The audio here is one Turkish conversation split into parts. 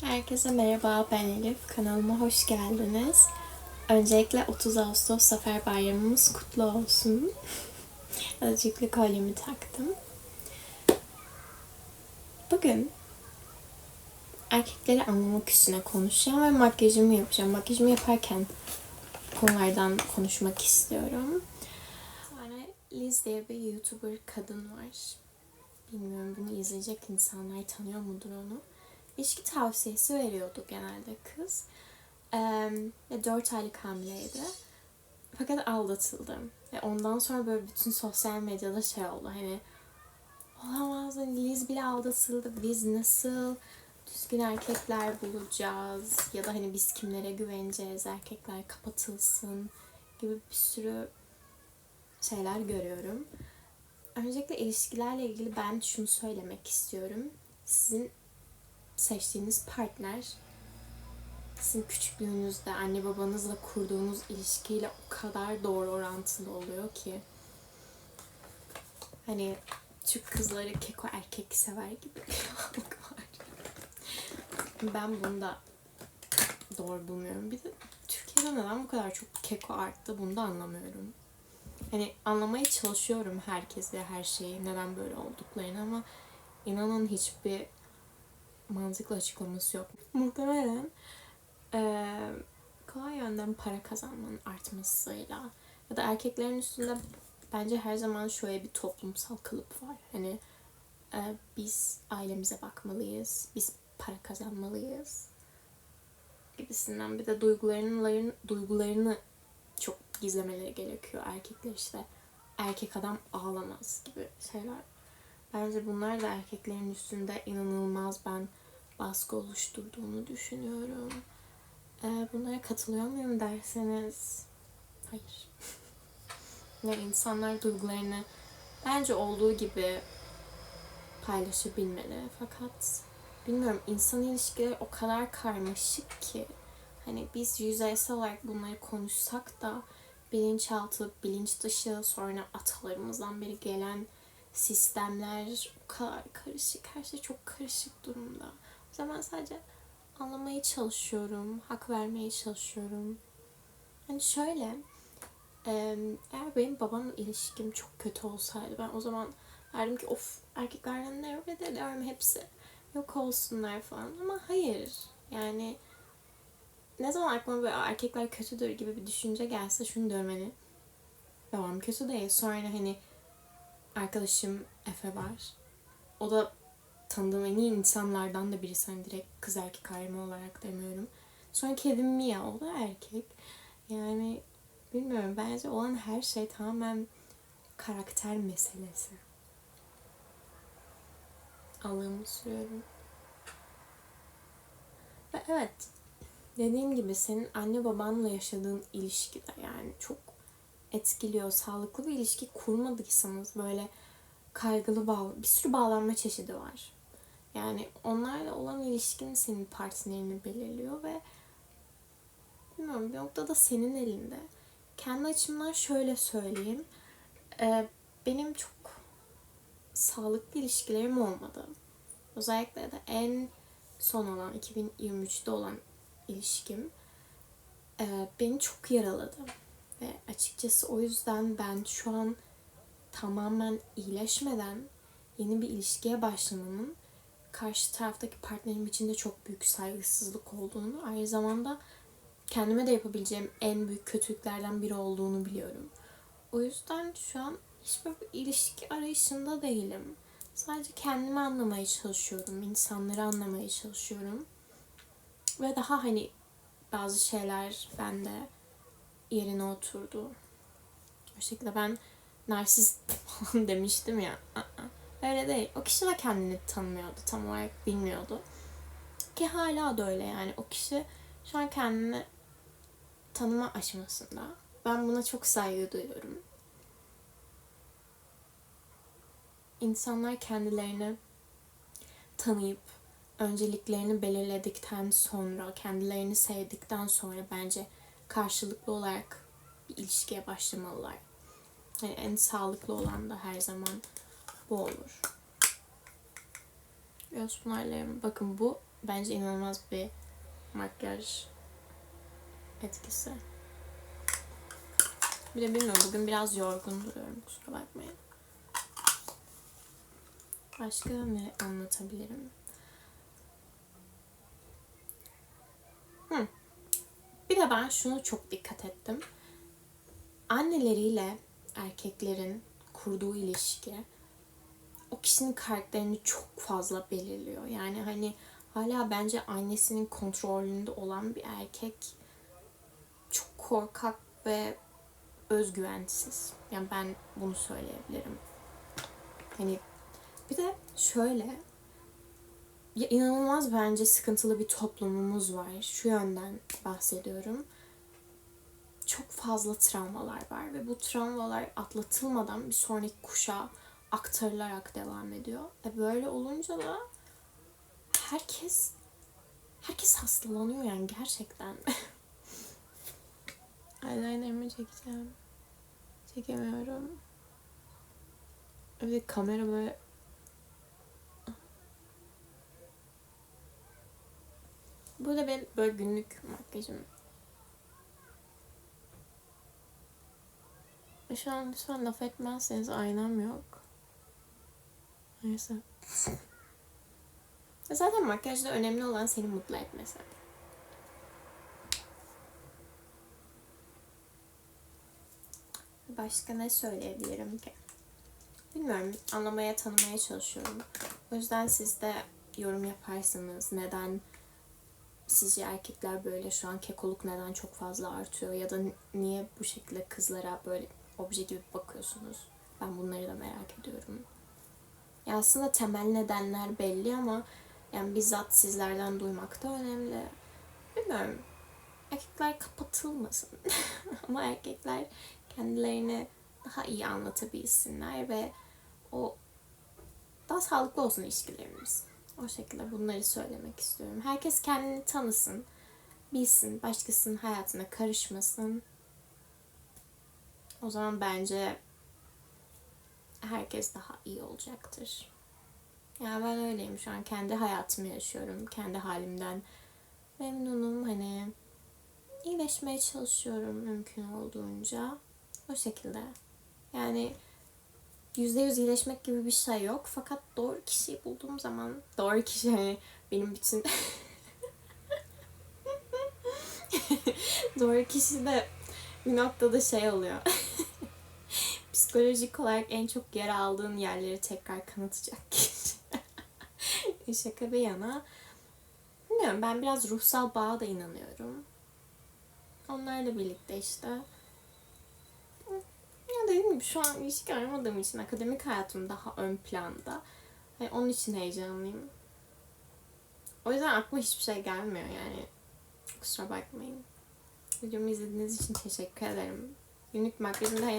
Herkese merhaba, ben Elif. Kanalıma hoş geldiniz. Öncelikle 30 Ağustos Zafer Bayramımız kutlu olsun. Azıcık kolyemi taktım. Bugün erkekleri anlamak üstüne konuşacağım ve makyajımı yapacağım. Makyajımı yaparken konulardan konuşmak istiyorum. Yani Liz diye bir YouTuber kadın var. Bilmiyorum bunu izleyecek insanlar tanıyor mudur onu. İlişki tavsiyesi veriyordu genelde kız. Ve 4 aylık hamileydi. Fakat aldatıldı. Ve ondan sonra böyle bütün sosyal medyada şey oldu hani olamaz hani Liz bile aldatıldı. Biz nasıl düzgün erkekler bulacağız ya da hani biz kimlere güveneceğiz erkekler kapatılsın gibi bir sürü şeyler görüyorum. Öncelikle ilişkilerle ilgili ben şunu söylemek istiyorum. Sizin seçtiğiniz partner sizin küçüklüğünüzde anne babanızla kurduğunuz ilişkiyle o kadar doğru orantılı oluyor ki hani Türk kızları keko erkek sever gibi bir var. Ben bunu da doğru bulmuyorum. Bir de Türkiye'de neden bu kadar çok keko arttı bunu da anlamıyorum. Hani anlamaya çalışıyorum herkes ve her şeyi neden böyle olduklarını ama inanın hiçbir mantıklı açıklaması yok. Muhtemelen eee, kolay yönden para kazanmanın artmasıyla ya da erkeklerin üstünde bence her zaman şöyle bir toplumsal kalıp var. Hani eee, biz ailemize bakmalıyız, biz para kazanmalıyız gibisinden bir de duygularını duygularını çok gizlemeleri gerekiyor erkekler işte erkek adam ağlamaz gibi şeyler. Bence bunlar da erkeklerin üstünde inanılmaz ben baskı oluşturduğunu düşünüyorum. Ee, bunlara katılıyor muyum derseniz hayır. Ve insanlar duygularını bence olduğu gibi paylaşabilmeli. Fakat bilmiyorum insan ilişkileri o kadar karmaşık ki hani biz yüzeysel olarak bunları konuşsak da bilinçaltı, bilinç dışı sonra atalarımızdan beri gelen sistemler o kadar karışık. Her şey çok karışık durumda. O zaman sadece anlamaya çalışıyorum. Hak vermeye çalışıyorum. Hani şöyle eğer benim babamla ilişkim çok kötü olsaydı ben o zaman derdim ki of erkeklerden nefret ediyorum hepsi. Yok olsunlar falan ama hayır. Yani ne zaman aklıma böyle "Aa, erkekler kötüdür gibi bir düşünce gelse şunu diyorum hani babam kötü değil. Sonra hani arkadaşım Efe var. O da tanıdığım en iyi insanlardan da birisi. Hani direkt kız erkek ayrımı olarak demiyorum. Sonra Kevin Mia. O da erkek. Yani bilmiyorum. Bence olan her şey tamamen karakter meselesi. Allah'ımı sürüyorum. Ve evet. Dediğim gibi senin anne babanla yaşadığın ilişki de yani çok etkiliyor. Sağlıklı bir ilişki kurmadıysanız böyle kaygılı bağ, bir sürü bağlanma çeşidi var. Yani onlarla olan ilişkin senin partnerini belirliyor ve bilmiyorum bir noktada senin elinde. Kendi açımdan şöyle söyleyeyim. Ee, benim çok sağlıklı ilişkilerim olmadı. Özellikle de en son olan 2023'te olan ilişkim e, beni çok yaraladı. Ve açıkçası o yüzden ben şu an tamamen iyileşmeden yeni bir ilişkiye başlamanın karşı taraftaki partnerim için de çok büyük saygısızlık olduğunu, aynı zamanda kendime de yapabileceğim en büyük kötülüklerden biri olduğunu biliyorum. O yüzden şu an hiçbir bir ilişki arayışında değilim. Sadece kendimi anlamaya çalışıyorum, insanları anlamaya çalışıyorum. Ve daha hani bazı şeyler bende yerine oturdu. O şekilde ben narsist demiştim ya. Aa, Öyle değil. O kişi de kendini tanımıyordu. Tam olarak bilmiyordu. Ki hala da öyle yani. O kişi şu an kendini tanıma aşamasında. Ben buna çok saygı duyuyorum. İnsanlar kendilerini tanıyıp önceliklerini belirledikten sonra, kendilerini sevdikten sonra bence karşılıklı olarak bir ilişkiye başlamalılar. Yani en sağlıklı olan da her zaman bu olur. Göz pınarlarım. Bakın bu bence inanılmaz bir makyaj etkisi. Bir de bilmiyorum bugün biraz yorgun duruyorum kusura bakmayın. Başka ne anlatabilirim? Hı. Bir de ben şunu çok dikkat ettim. Anneleriyle erkeklerin kurduğu ilişki o kişinin karakterini çok fazla belirliyor. Yani hani hala bence annesinin kontrolünde olan bir erkek çok korkak ve özgüvensiz. Yani ben bunu söyleyebilirim. Hani bir de şöyle ya inanılmaz bence sıkıntılı bir toplumumuz var. Şu yönden bahsediyorum. Çok fazla travmalar var ve bu travmalar atlatılmadan bir sonraki kuşağa aktarılarak devam ediyor. E böyle olunca da herkes herkes hastalanıyor yani gerçekten. Eyelinerimi çekeceğim. Çekemiyorum. Evet kamera böyle Bu da benim böyle günlük makyajım. Şu an lütfen laf etmezseniz aynam yok. Neyse. Zaten makyajda önemli olan seni mutlu etmesi. Başka ne söyleyebilirim ki? Bilmiyorum. Anlamaya, tanımaya çalışıyorum. O yüzden siz de yorum yaparsanız neden sizce erkekler böyle şu an kekoluk neden çok fazla artıyor ya da niye bu şekilde kızlara böyle obje gibi bakıyorsunuz? Ben bunları da merak ediyorum. Ya aslında temel nedenler belli ama yani bizzat sizlerden duymak da önemli. Bilmiyorum. Erkekler kapatılmasın. ama erkekler kendilerini daha iyi anlatabilsinler ve o daha sağlıklı olsun ilişkilerimiz. O şekilde bunları söylemek istiyorum. Herkes kendini tanısın, bilsin, başkasının hayatına karışmasın. O zaman bence herkes daha iyi olacaktır. Yani ben öyleyim şu an. Kendi hayatımı yaşıyorum. Kendi halimden memnunum. Hani iyileşmeye çalışıyorum mümkün olduğunca. O şekilde. Yani yüzde yüz iyileşmek gibi bir şey yok. Fakat doğru kişiyi bulduğum zaman doğru kişi hani benim için doğru kişi de bir noktada şey oluyor. Psikolojik olarak en çok yer aldığın yerleri tekrar kanıtacak kişi. Şaka bir yana. Bilmiyorum ben biraz ruhsal bağa da inanıyorum. Onlarla birlikte işte ya dediğim gibi şu an ilişki aramadığım için akademik hayatım daha ön planda. Yani onun için heyecanlıyım. O yüzden aklıma hiçbir şey gelmiyor yani. Kusura bakmayın. Videomu izlediğiniz için teşekkür ederim. Günlük makyajımda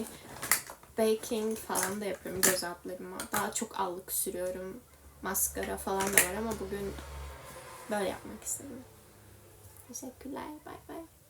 baking falan da yapıyorum göz altlarıma. Daha çok allık sürüyorum. Maskara falan da var ama bugün böyle yapmak istedim. Teşekkürler. Bay bay.